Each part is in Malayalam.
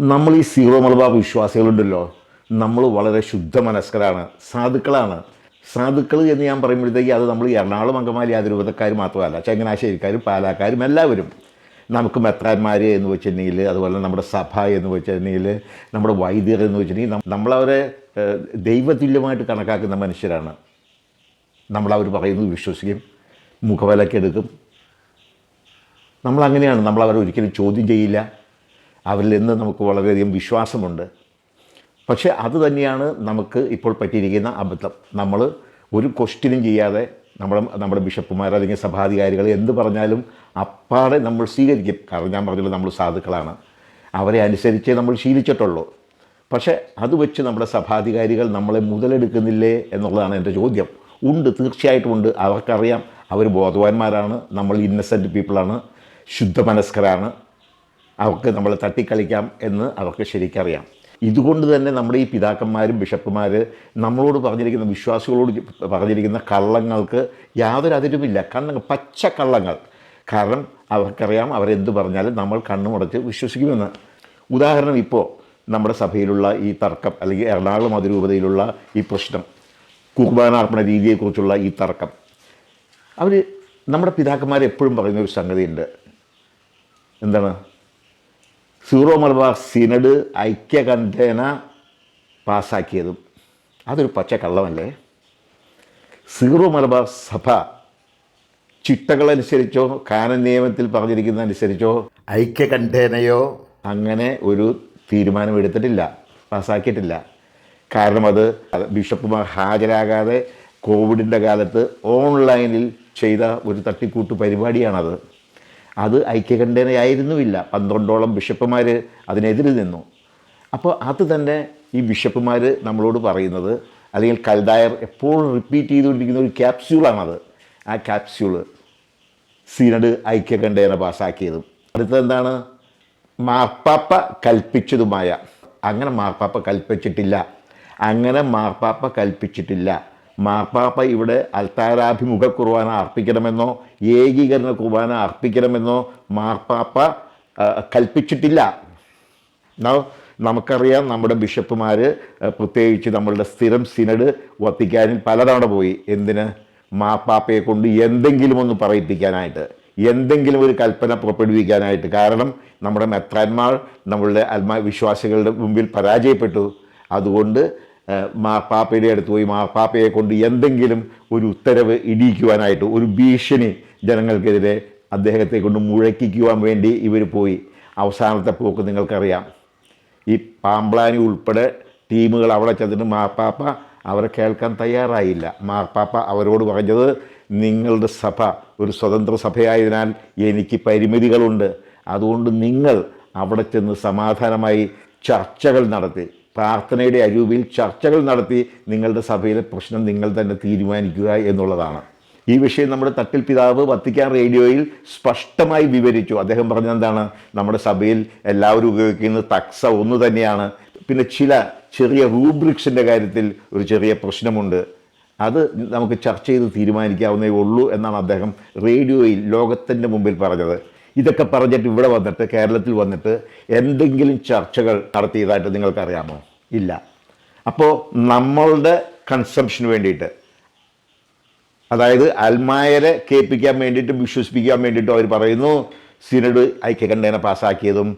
നമ്മൾ ഈ സീറോ മലബാർ വിശ്വാസികളുണ്ടല്ലോ. നമ്മൾ വളരെ ശുദ്ധ മനസ്കരാണ് സാധുക്കളാണ്. സാധുക്കൾ എന്ന് ഞാൻ പറയുമ്പോഴത്തേക്ക് അത് നമ്മൾ എറണാകുളം അങ്കമാലി അതിരൂപതക്കാർ മാത്രമല്ല ചങ്ങനാശ്ശേരിക്കാരും പാലാക്കാരും എല്ലാവരും. നമുക്ക് മെത്രാന്മാർ എന്ന് വെച്ചിട്ടുണ്ടെങ്കിൽ അതുപോലെ നമ്മുടെ സഭ എന്ന് വെച്ചിട്ടുണ്ടെങ്കിൽ നമ്മുടെ വൈദ്യർ എന്ന് വെച്ചിട്ടുണ്ടെങ്കിൽ നമ്മളവരെ ദൈവതുല്യമായിട്ട് കണക്കാക്കുന്ന മനുഷ്യരാണ്. നമ്മളവർ പറയുന്നത് വിശ്വസിക്കും മുഖവിലക്കെടുക്കും നമ്മളങ്ങനെയാണ് നമ്മൾ അവരെ ഒരിക്കലും ചോദ്യം ചെയ്യില്ല. അവരിൽ നിന്ന് നമുക്ക് വളരെയധികം വിശ്വാസമുണ്ട്. പക്ഷേ അത് തന്നെയാണ് നമുക്ക് ഇപ്പോൾ പറ്റിയിരിക്കുന്ന അബദ്ധം. നമ്മൾ ഒരു ക്വസ്റ്റ്യനും ചെയ്യാതെ നമ്മുടെ നമ്മുടെ ബിഷപ്പുമാർ അല്ലെങ്കിൽ സഭാധികാരികൾ എന്ത് പറഞ്ഞാലും അപ്പാടെ നമ്മൾ സ്വീകരിക്കും. കാരണം ഞാൻ പറഞ്ഞത് നമ്മൾ സാധുക്കളാണ്. അവരെ അനുസരിച്ചേ നമ്മൾ ശീലിച്ചിട്ടുള്ളൂ. പക്ഷേ അത് വെച്ച് നമ്മുടെ സഭാധികാരികൾ നമ്മളെ മുതലെടുക്കുന്നില്ലേ എന്നുള്ളതാണ് എന്റെ ചോദ്യം. ഉണ്ട് തീർച്ചയായിട്ടും ഉണ്ട്. അവർക്കറിയാം. അവർ ബോധവാന്മാരാണ്. നമ്മൾ ഇന്നസെന്റ് പീപ്പിളാണ് ശുദ്ധമനസ്കരാണ്. അവർക്ക് നമ്മൾ തട്ടിക്കളിക്കാം എന്ന് അവർക്ക് ശരിക്കറിയാം. ഇതുകൊണ്ട് തന്നെ നമ്മുടെ ഈ പിതാക്കന്മാരും ബിഷപ്പുമാർ നമ്മളോട് പറഞ്ഞിരിക്കുന്ന വിശ്വാസികളോട് പറഞ്ഞിരിക്കുന്ന കള്ളങ്ങൾക്ക് യാതൊരു അതിരുമില്ല. കണ്ണങ്ങൾ പച്ച കള്ളങ്ങൾ. കാരണം അവർക്കറിയാം അവരെന്ത് പറഞ്ഞാലും നമ്മൾ കണ്ണുമടച്ച് വിശ്വസിക്കുമെന്ന്. ഉദാഹരണം ഇപ്പോൾ നമ്മുടെ സഭയിലുള്ള ഈ തർക്കം അല്ലെങ്കിൽ എറണാകുളം അതിരൂപതയിലുള്ള ഈ പ്രശ്നം കുർബാനാർപ്പണ രീതിയെക്കുറിച്ചുള്ള ഈ തർക്കം. അവർ നമ്മുടെ പിതാക്കന്മാരെപ്പോഴും പറയുന്ന ഒരു സംഗതിയുണ്ട്. എന്താണ്? സീറോ മലബാർ സിനഡ് ഐക്യകണ്ഠേന പാസ്സാക്കിയതും അതൊരു പച്ച കള്ളമല്ലേ സീറോ മലബാർ സഭ ചിട്ടകളനുസരിച്ചോ കാനൻ നിയമത്തിൽ പറഞ്ഞിരിക്കുന്ന അനുസരിച്ചോ ഐക്യകണ്ഠേനയോ അങ്ങനെ ഒരു തീരുമാനമെടുത്തിട്ടില്ല പാസ്സാക്കിയിട്ടില്ല കാരണം അത് ബിഷപ്പുമാർ ഹാജരാകാതെ കോവിഡിന്റെ കാലത്ത് ഓൺലൈനിൽ ചെയ്ത ഒരു തട്ടിക്കൂട്ട് പരിപാടിയാണത്. അത് ഐക്യകണ്ഠേനയായിരുന്നുമില്ല പന്ത്രണ്ടോളം ബിഷപ്പുമാർ അതിനെതിരെ നിന്നു. അപ്പോൾ അത് തന്നെ ഈ ബിഷപ്പുമാർ നമ്മളോട് പറയുന്നത് അല്ലെങ്കിൽ കൽദായർ എപ്പോഴും റിപ്പീറ്റ് ചെയ്തുകൊണ്ടിരിക്കുന്ന ഒരു ക്യാപ്സ്യൂളാണത് ആ ക്യാപ്സ്യൂൾ സീനഡ് ഐക്യകണ്ഠേന പാസ്സാക്കിയതും അടുത്തത് എന്താണ്? മാർപ്പാപ്പ കൽപ്പിച്ചതുമായ. അങ്ങനെ മാർപ്പാപ്പ കൽപ്പിച്ചിട്ടില്ല. അങ്ങനെ മാർപ്പാപ്പ കൽപ്പിച്ചിട്ടില്ല. മാർപ്പാപ്പ ഇവിടെ അൽത്താരാഭിമുഖ കുർബാന അർപ്പിക്കണമെന്നോ ഏകീകരണ കുർബാന അർപ്പിക്കണമെന്നോ മാർപ്പാപ്പ കൽപ്പിച്ചിട്ടില്ല. നമുക്കറിയാം നമ്മുടെ ബിഷപ്പുമാർ പ്രത്യേകിച്ച് നമ്മളുടെ സ്ഥിരം സിനഡ് വത്തിക്കാനിൽ പലതവണ പോയി. എന്തിന്? മാപ്പാപ്പയെ കൊണ്ട് എന്തെങ്കിലും ഒന്ന് പറയിപ്പിക്കാനായിട്ട് എന്തെങ്കിലും ഒരു കൽപ്പന പുറപ്പെടുവിക്കാനായിട്ട്. കാരണം നമ്മുടെ മെത്രാന്മാർ നമ്മളുടെ ആത്മാ വിശ്വാസികളുടെ മുമ്പിൽ പരാജയപ്പെട്ടു. അതുകൊണ്ട് ഏഹ്, മാപ്പാപ്പയുടെ അടുത്ത് പോയി മാപ്പാപ്പയെ കൊണ്ട് എന്തെങ്കിലും ഒരു ഉത്തരവ് ഇടിയിക്കുവാനായിട്ട് ഒരു ഭീഷണി ജനങ്ങൾക്കെതിരെ അദ്ദേഹത്തെ കൊണ്ട് മുഴക്കിക്കുവാൻ വേണ്ടി ഇവർ പോയി. അവസാനത്തെ പോക്ക് നിങ്ങൾക്കറിയാം. ഈ പാമ്പ്ലാനി ഉൾപ്പെടെ ടീമുകൾ അവിടെ ചെന്നിട്ട് മാർപ്പാപ്പ അവരെ കേൾക്കാൻ തയ്യാറായില്ല. മാർപ്പാപ്പ അവരോട് പറഞ്ഞത് നിങ്ങളുടെ സഭ ഒരു സ്വതന്ത്ര സഭയായതിനാൽ എനിക്ക് പരിമിതികളുണ്ട്. അതുകൊണ്ട് നിങ്ങൾ അവിടെ ചെന്ന് സമാധാനമായി ചർച്ചകൾ നടത്തി. പ്രാർത്ഥനയുടെ അരൂപിൽ ചർച്ചകൾ നടത്തി നിങ്ങളുടെ സഭയിലെ പ്രശ്നം നിങ്ങൾ തന്നെ തീരുമാനിക്കുക എന്നുള്ളതാണ്. ഈ വിഷയം നമ്മുടെ തട്ടിൽ പിതാവ് വത്തിക്കാൻ റേഡിയോയിൽ സ്പഷ്ടമായി വിവരിച്ചു. അദ്ദേഹം പറഞ്ഞെന്താണ് നമ്മുടെ സഭയിൽ എല്ലാവരും ഉപയോഗിക്കുന്ന തക്സ ഒന്ന് തന്നെയാണ്. പിന്നെ ചില ചെറിയ റൂബ്രിക്സിന്റെ കാര്യത്തിൽ ഒരു ചെറിയ പ്രശ്നമുണ്ട്. അത് നമുക്ക് ചർച്ച ചെയ്ത് തീരുമാനിക്കാവുന്നേ ഉള്ളൂ എന്നാണ് അദ്ദേഹം റേഡിയോയിൽ ലോകത്തിന്റെ മുമ്പിൽ പറഞ്ഞത്. ഇതൊക്കെ പറഞ്ഞിട്ട് ഇവിടെ വന്നിട്ട് കേരളത്തിൽ വന്നിട്ട് എന്തെങ്കിലും ചർച്ചകൾ നടത്തിയതായിട്ട് നിങ്ങൾക്കറിയാമോ? ഇല്ല. അപ്പോൾ നമ്മളുടെ കൺസംഷന് വേണ്ടിയിട്ട് അതായത് അൽമായരെ കേൾപ്പിക്കാൻ വേണ്ടിയിട്ടും വിശ്വസിപ്പിക്കാൻ വേണ്ടിയിട്ടും അവർ പറയുന്നു സിനഡ് ഐക്യകണ്ഠേന പാസ്സാക്കിയതും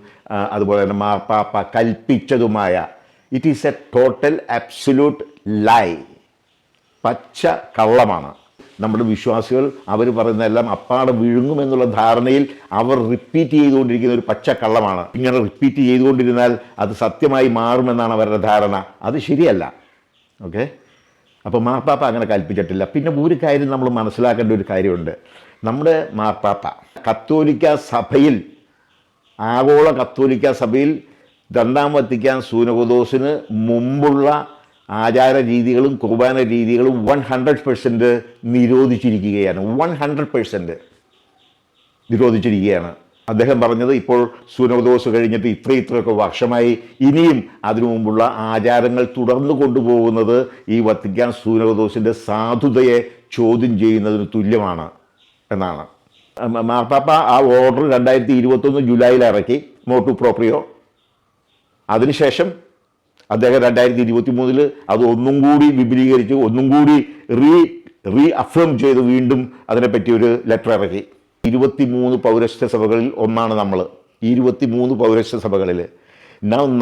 അതുപോലെ തന്നെ മാർപ്പാപ്പ കൽപ്പിച്ചതുമായ it is a total absolute lie പച്ച കള്ളമാണ്. നമ്മുടെ വിശ്വാസികൾ അവർ പറയുന്നതെല്ലാം അപ്പാടെ വിഴുങ്ങുമെന്നുള്ള ധാരണയിൽ അവർ റിപ്പീറ്റ് ചെയ്തുകൊണ്ടിരിക്കുന്ന ഒരു പച്ചക്കള്ളമാണ്. ഇങ്ങനെ റിപ്പീറ്റ് ചെയ്തുകൊണ്ടിരുന്നാൽ അത് സത്യമായി മാറുമെന്നാണ് അവരുടെ ധാരണ. അത് ശരിയല്ല. ഓക്കെ അപ്പോൾ മാർപ്പാപ്പ അങ്ങനെ കൽപ്പിച്ചിട്ടില്ല. പിന്നെ ഒരു കാര്യം നമ്മൾ മനസ്സിലാക്കേണ്ട ഒരു കാര്യമുണ്ട്. നമ്മുടെ മാർപ്പാപ്പ കത്തോലിക്ക സഭയിൽ ആഗോള കത്തോലിക്ക സഭയിൽ രണ്ടാം വത്തിക്കാൻ സൂനകദോസിന് മുമ്പുള്ള ആചാര രീതികളും കുർബാന രീതികളും വൺ ഹൺഡ്രഡ് പെർസെന്റ് നിരോധിച്ചിരിക്കുകയാണ്. വൺ ഹൺഡ്രഡ് പെർസെന്റ് നിരോധിച്ചിരിക്കുകയാണ്. അദ്ദേഹം പറഞ്ഞത് ഇപ്പോൾ സൂനകദോസ് കഴിഞ്ഞിട്ട് ഇത്ര ഇത്രയൊക്കെ വർഷമായി ഇനിയും അതിനു മുമ്പുള്ള ആചാരങ്ങൾ തുടർന്നു കൊണ്ടുപോകുന്നത് ഈ വത്തിക്കാൻ സൂനകദോസിന്റെ സാധുതയെ ചോദ്യം ചെയ്യുന്നതിന് തുല്യമാണ് എന്നാണ്. മാർപ്പാപ്പ ആ ഓർഡർ രണ്ടായിരത്തി ഇരുപത്തൊന്ന് ജൂലൈയിൽ ഇറക്കി. മോട്ടു പ്രോപ്രിയോ. അതിനുശേഷം അദ്ദേഹം രണ്ടായിരത്തി ഇരുപത്തി മൂന്നിൽ അത് ഒന്നും കൂടി വിപുലീകരിച്ച് ഒന്നും കൂടി റീ റീ അഫേം ചെയ്ത് വീണ്ടും അതിനെപ്പറ്റി ഒരു ലെറ്റർ ഇറക്കി. ഇരുപത്തി മൂന്ന് പൗരസ്ത്യ സഭകളിൽ ഒന്നാണ് നമ്മൾ ഇരുപത്തി മൂന്ന് പൗരസ്ത്യ സഭകളിൽ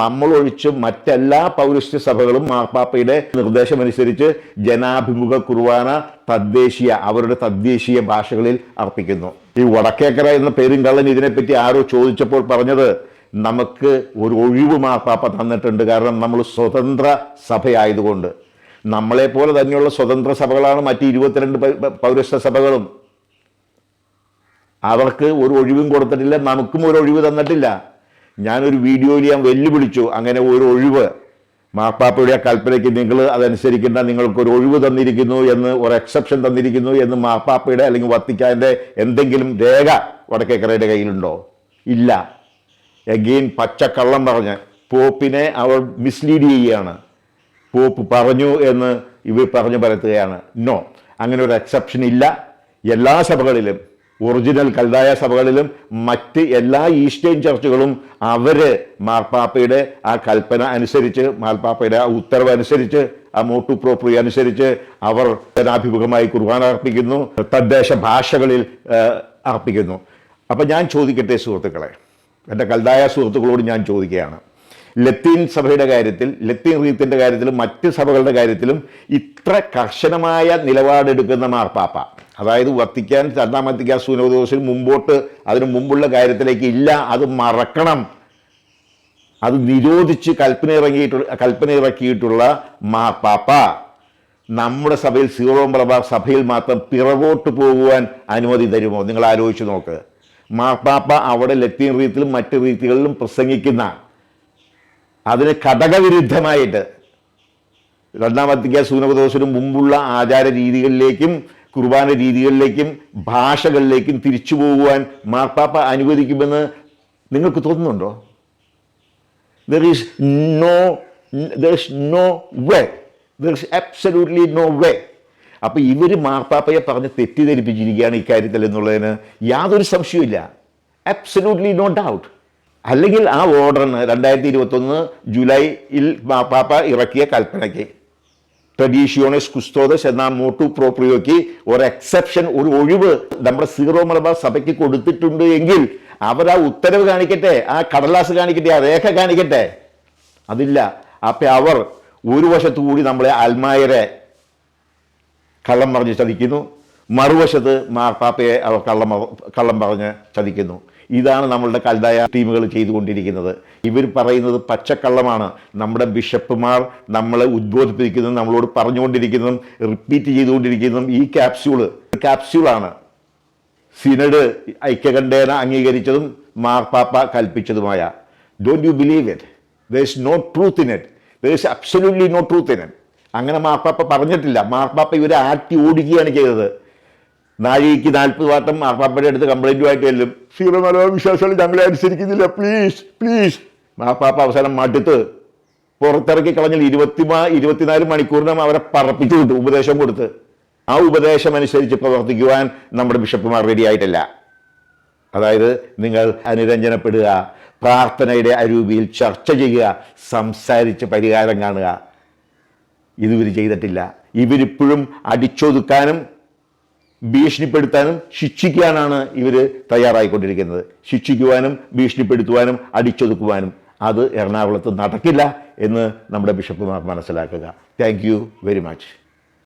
നമ്മളൊഴിച്ച് മറ്റെല്ലാ പൗരസ്ത്യ സഭകളും മാർപ്പാപ്പയുടെ നിർദ്ദേശമനുസരിച്ച് ജനാഭിമുഖ കുർബാന തദ്ദേശീയ അവരുടെ തദ്ദേശീയ ഭാഷകളിൽ അർപ്പിക്കുന്നു. ഈ വടക്കേക്കര എന്ന പേരും കള്ളൻ ഇതിനെപ്പറ്റി ആരോ ചോദിച്ചപ്പോൾ പറഞ്ഞത് നമുക്ക് ഒരു ഒഴിവ് മാർപ്പാപ്പ തന്നിട്ടുണ്ട്. കാരണം നമ്മൾ സ്വതന്ത്ര സഭയായതുകൊണ്ട്. നമ്മളെപ്പോലെ തന്നെയുള്ള സ്വതന്ത്ര സഭകളാണ് മറ്റ് ഇരുപത്തിരണ്ട് പൗ- പൗ- പൗരസ്ത്യ സഭകളും. അവർക്ക് ഒരു ഒഴിവും കൊടുത്തിട്ടില്ല നമുക്കും ഒരു ഒഴിവ് തന്നിട്ടില്ല. ഞാനൊരു വീഡിയോയിൽ ഞാൻ വെല്ലുവിളിച്ചു അങ്ങനെ ഒരു ഒഴിവ്. മാർപ്പാപ്പയുടെ ആ കൽപ്പനയ്ക്ക് നിങ്ങൾ അതനുസരിക്കേണ്ട നിങ്ങൾക്ക് ഒരു ഒഴിവ് തന്നിരിക്കുന്നു എന്ന് ഒരു എക്സെപ്ഷൻ തന്നിരിക്കുന്നു എന്ന് മാർപ്പാപ്പയുടെ അല്ലെങ്കിൽ വത്തിക്കാന്റെ എന്തെങ്കിലും രേഖ വടക്കേക്കരയുടെ കയ്യിലുണ്ടോ? ഇല്ല. എഗെയിൻ പച്ചക്കള്ളം പറഞ്ഞ് പോപ്പിനെ അവർ മിസ്ലീഡ് ചെയ്യുകയാണ്. പോപ്പ് പറഞ്ഞു എന്ന് ഇവർ പറഞ്ഞു പരത്തുകയാണ്. നോ അങ്ങനെ ഒരു എക്സെപ്ഷൻ ഇല്ല. എല്ലാ സഭകളിലും ഒറിജിനൽ കൽതായ സഭകളിലും മറ്റ് എല്ലാ ഈസ്റ്റേൺ ചർച്ചുകളും അവർ മാർപ്പാപ്പയുടെ ആ കൽപ്പന അനുസരിച്ച് മാർപ്പാപ്പയുടെ ആ ഉത്തരവ് അനുസരിച്ച് ആ മോട്ടു പ്രോപ്പറി അനുസരിച്ച് അവർ ജനാഭിമുഖമായി കുർബാന അർപ്പിക്കുന്നു തദ്ദേശ ഭാഷകളിൽ അർപ്പിക്കുന്നു. അപ്പം ഞാൻ ചോദിക്കട്ടെ സുഹൃത്തുക്കളെ എന്റെ കൽതായ സുഹൃത്തുക്കളോട് ഞാൻ ചോദിക്കുകയാണ്. ലത്തീൻ സഭയുടെ കാര്യത്തിൽ ലത്തീൻ റീത്തിന്റെ കാര്യത്തിലും മറ്റ് സഭകളുടെ കാര്യത്തിലും ഇത്ര കർശനമായ നിലപാടെടുക്കുന്ന മാർപ്പാപ്പ അതായത് വത്തിക്കാൻ രണ്ടാം വത്തിക്കാൻ സുനോദോസിന് മുമ്പോട്ട് അതിന് മുമ്പുള്ള കാര്യത്തിലേക്ക് ഇല്ല അത് മറക്കണം. അത് നിരോധിച്ച് കൽപ്പന ഇറങ്ങിയിട്ടുള്ള കൽപ്പന ഇറക്കിയിട്ടുള്ള മാർപ്പാപ്പ നമ്മുടെ സഭയിൽ സീറോ മലബാർ സഭയിൽ മാത്രം പിറകോട്ട് പോകുവാൻ അനുമതി തരുമോ? നിങ്ങൾ ആലോചിച്ച് നോക്ക്. മാർപ്പാപ്പ അവിടെ ലത്തീൻ റീത്തിലും മറ്റ് രീതികളിലും പ്രസംഗിക്കുന്ന അതിന് ഘടകവിരുദ്ധമായിട്ട് രണ്ടാം വത്തിക്ക സൂനപദോഷനും മുമ്പുള്ള ആചാര രീതികളിലേക്കും കുർബാന രീതികളിലേക്കും ഭാഷകളിലേക്കും തിരിച്ചു പോകുവാൻ മാർപ്പാപ്പ അനുവദിക്കുമെന്ന് നിങ്ങൾക്ക് തോന്നുന്നുണ്ടോ? There is no there is no way there is absolutely no way അപ്പോൾ ഇവർ മാർപ്പാപ്പയെ പറഞ്ഞ് തെറ്റിദ്ധരിപ്പിച്ചിരിക്കുകയാണ് ഇക്കാര്യത്തിൽ എന്നുള്ളതിന് യാതൊരു സംശയമില്ല അബ്സല്യൂട്ട്ലി നോ ഡൗട്ട് അല്ലെങ്കിൽ ആ ഓർഡറിന് രണ്ടായിരത്തി ഇരുപത്തൊന്ന് ജൂലൈയിൽ മാർപ്പാപ്പ ഇറക്കിയ കൽപ്പനയ്ക്ക്. ട്രഡീഷ്യോണസ് കുസ്തോദസ് എന്ന മോട്ടു പ്രോപ്രിയോയ്ക്ക് ഒരു എക്സെപ്ഷൻ ഒരു ഒഴിവ് നമ്മുടെ സീറോ മലബാർ സഭയ്ക്ക് കൊടുത്തിട്ടുണ്ട് എങ്കിൽ അവർ ആ ഉത്തരവ് കാണിക്കട്ടെ ആ കടലാസ് കാണിക്കട്ടെ ആ രേഖ കാണിക്കട്ടെ. അതില്ല. അപ്പം അവർ ഒരു വശത്തു കൂടി നമ്മളെ അൽമായരെ കള്ളം പറഞ്ഞ് ചതിക്കുന്നു. മറുവശത്ത് മാർപ്പാപ്പയെ അവർ കള്ളം കള്ളം പറഞ്ഞ് ചതിക്കുന്നു. ഇതാണ് നമ്മളുടെ കൽതായ ടീമുകൾ ചെയ്തുകൊണ്ടിരിക്കുന്നത്. ഇവർ പറയുന്നത് പച്ചക്കള്ളമാണ്. നമ്മുടെ ബിഷപ്പുമാർ നമ്മളെ ഉദ്ബോധിപ്പിക്കുന്നതും നമ്മളോട് പറഞ്ഞുകൊണ്ടിരിക്കുന്നതും റിപ്പീറ്റ് ചെയ്തുകൊണ്ടിരിക്കുന്നതും ഈ ക്യാപ്സ്യൂൾ ക്യാപ്സ്യൂളാണ് സിനഡ് ഐക്യകണ്ഠേന അംഗീകരിച്ചതും മാർപ്പാപ്പ കൽപ്പിച്ചതുമായ. Don't you believe it there is no truth in it there is absolutely no truth in it അങ്ങനെ മാർപ്പാപ്പ പറഞ്ഞിട്ടില്ല. മാർപ്പാപ്പ ഇവരെ ആട്ടി ഓടിക്കുകയാണ് ചെയ്തത്. നാഴികയ്ക്ക് നാൽപ്പത് വാട്ടം മാർപ്പാപ്പയുടെ അടുത്ത് കംപ്ലൈന്റുമായിട്ട് ചെല്ലും സീറോ മലയാള വിശ്വാസികൾ ഞങ്ങളെ അനുസരിക്കുന്നില്ല പ്ലീസ് പ്ലീസ് മാർപ്പാപ്പ അവസാനം മടുത്ത് പുറത്തിറക്കി കളഞ്ഞാൽ ഇരുപത്തി ഇരുപത്തിനാല് മണിക്കൂറിനും അവരെ പറപ്പിച്ചു വിട്ടു ഉപദേശം കൊടുത്ത്. ആ ഉപദേശം അനുസരിച്ച് പ്രവർത്തിക്കുവാൻ നമ്മുടെ ബിഷപ്പുമാർ റെഡി ആയിട്ടില്ല. അതായത് നിങ്ങൾ അനുരഞ്ജനപ്പെടുക പ്രാർത്ഥനയുടെ അരൂപിയിൽ ചർച്ച ചെയ്യുക സംസാരിച്ച് പരിഹാരം കാണുക. ഇതുവർ ചെയ്തിട്ടില്ല. ഇവരിപ്പോഴും അടിച്ചൊതുക്കാനും ഭീഷണിപ്പെടുത്താനും ശിക്ഷിക്കാനാണ് ഇവർ തയ്യാറായിക്കൊണ്ടിരിക്കുന്നത്. ശിക്ഷിക്കുവാനും ഭീഷണിപ്പെടുത്തുവാനും അടിച്ചൊതുക്കുവാനും അത് എറണാകുളത്ത് നടക്കില്ല എന്ന് നമ്മുടെ ബിഷപ്പുമാർ മനസ്സിലാക്കുക. Thank very much